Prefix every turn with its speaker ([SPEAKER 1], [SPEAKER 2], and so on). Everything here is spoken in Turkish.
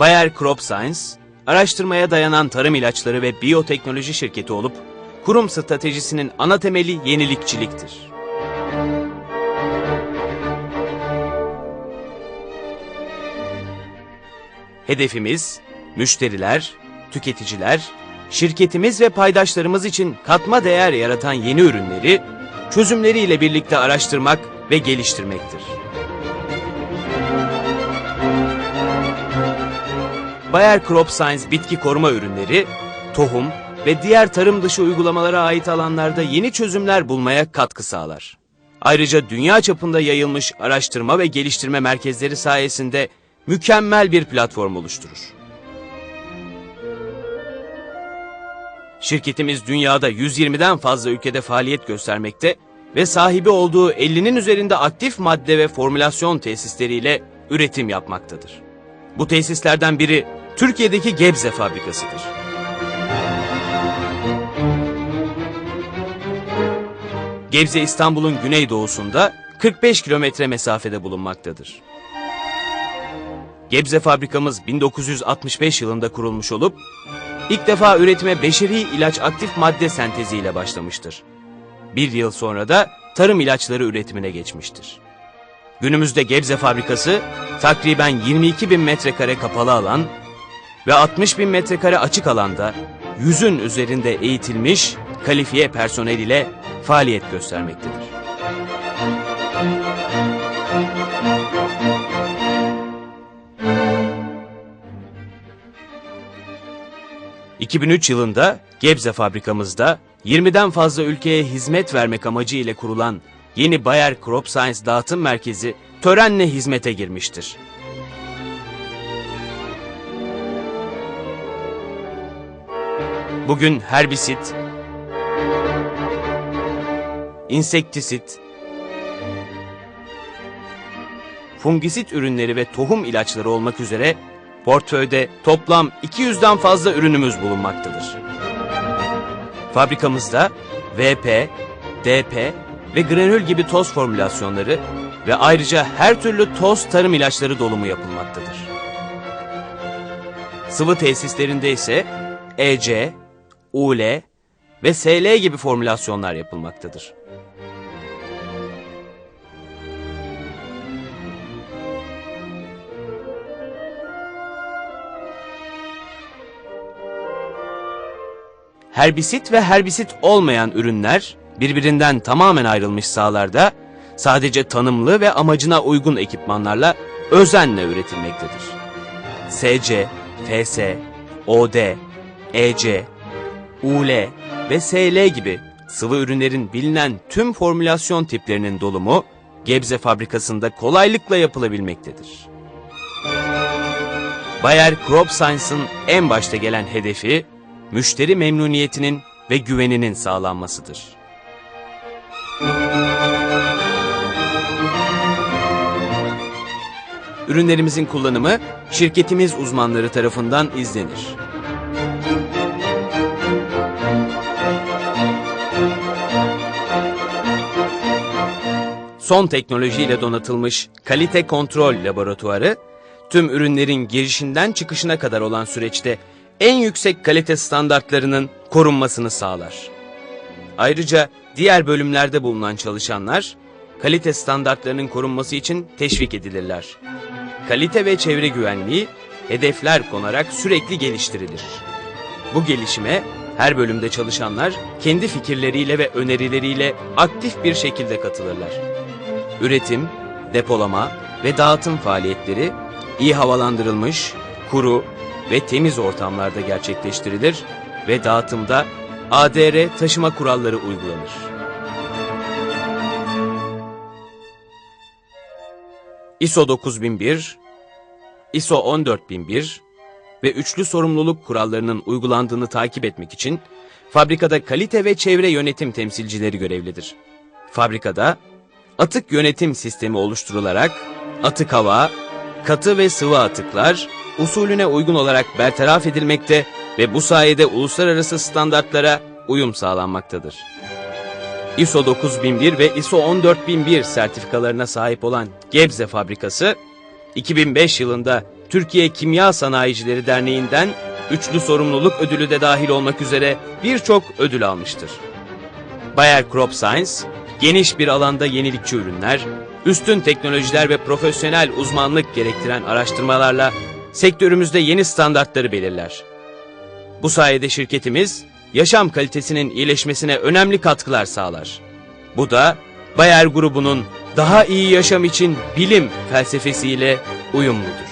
[SPEAKER 1] Bayer Crop Science, araştırmaya dayanan tarım ilaçları ve biyoteknoloji şirketi olup, kurum stratejisinin ana temeli yenilikçiliktir. Hedefimiz, müşteriler, tüketiciler, şirketimiz ve paydaşlarımız için katma değer yaratan yeni ürünleri, çözümleriyle birlikte araştırmak ve geliştirmektir. Bayer Crop Science bitki koruma ürünleri, tohum ve diğer tarım dışı uygulamalara ait alanlarda yeni çözümler bulmaya katkı sağlar. Ayrıca dünya çapında yayılmış araştırma ve geliştirme merkezleri sayesinde mükemmel bir platform oluşturur. Şirketimiz dünyada 120'den fazla ülkede faaliyet göstermekte ve sahibi olduğu 50'nin üzerinde aktif madde ve formülasyon tesisleriyle üretim yapmaktadır. Bu tesislerden biri Türkiye'deki Gebze fabrikasıdır. Gebze İstanbul'un güneydoğusunda 45 kilometre mesafede bulunmaktadır. Gebze fabrikamız 1965 yılında kurulmuş olup ilk defa üretime beşeri ilaç aktif madde senteziyle başlamıştır. Bir yıl sonra da tarım ilaçları üretimine geçmiştir. Günümüzde Gebze fabrikası takriben 22 bin metrekare kapalı alan ve 60 bin metrekare açık alanda yüzün üzerinde eğitilmiş kalifiye personel ile faaliyet göstermektedir. ...2003 yılında Gebze fabrikamızda 20'den fazla ülkeye hizmet vermek amacı ile kurulan yeni Bayer Crop Science dağıtım merkezi törenle hizmete girmiştir. Bugün herbisit, insektisit, fungisit ürünleri ve tohum ilaçları olmak üzere portföyde toplam 200'den fazla ürünümüz bulunmaktadır. Fabrikamızda VP, DP ve granül gibi toz formülasyonları ve ayrıca her türlü toz tarım ilaçları dolumu yapılmaktadır. Sıvı tesislerinde ise EC, UL ve SL gibi formülasyonlar yapılmaktadır. Herbisit ve herbisit olmayan ürünler birbirinden tamamen ayrılmış sahalarda sadece tanımlı ve amacına uygun ekipmanlarla özenle üretilmektedir. SC, FS, OD, EC, UL ve SL gibi sıvı ürünlerin bilinen tüm formülasyon tiplerinin dolumu Gebze fabrikasında kolaylıkla yapılabilmektedir. Bayer Crop Science'ın en başta gelen hedefi müşteri memnuniyetinin ve güveninin sağlanmasıdır. Ürünlerimizin kullanımı şirketimiz uzmanları tarafından izlenir. Son teknolojiyle donatılmış kalite kontrol laboratuvarı, tüm ürünlerin girişinden çıkışına kadar olan süreçte en yüksek kalite standartlarının korunmasını sağlar. Ayrıca diğer bölümlerde bulunan çalışanlar, kalite standartlarının korunması için teşvik edilirler. Kalite ve çevre güvenliği hedefler konarak sürekli geliştirilir. Bu gelişime her bölümde çalışanlar kendi fikirleriyle ve önerileriyle aktif bir şekilde katılırlar. Üretim, depolama ve dağıtım faaliyetleri iyi havalandırılmış, kuru ve temiz ortamlarda gerçekleştirilir ve dağıtımda ADR taşıma kuralları uygulanır. ISO 9001, ISO 14001 ve üçlü sorumluluk kurallarının uygulandığını takip etmek için fabrikada kalite ve çevre yönetim temsilcileri görevlidir. Fabrikada atık yönetim sistemi oluşturularak atık hava, katı ve sıvı atıklar usulüne uygun olarak bertaraf edilmekte ve bu sayede uluslararası standartlara uyum sağlanmaktadır. ISO 9001 ve ISO 14001 sertifikalarına sahip olan Gebze fabrikası, 2005 yılında Türkiye Kimya Sanayicileri Derneği'nden üçlü sorumluluk ödülü de dahil olmak üzere birçok ödül almıştır. Bayer Crop Science, geniş bir alanda yenilikçi ürünler, üstün teknolojiler ve profesyonel uzmanlık gerektiren araştırmalarla sektörümüzde yeni standartları belirler. Bu sayede şirketimiz yaşam kalitesinin iyileşmesine önemli katkılar sağlar. Bu da Bayer grubunun daha iyi yaşam için bilim felsefesiyle uyumludur.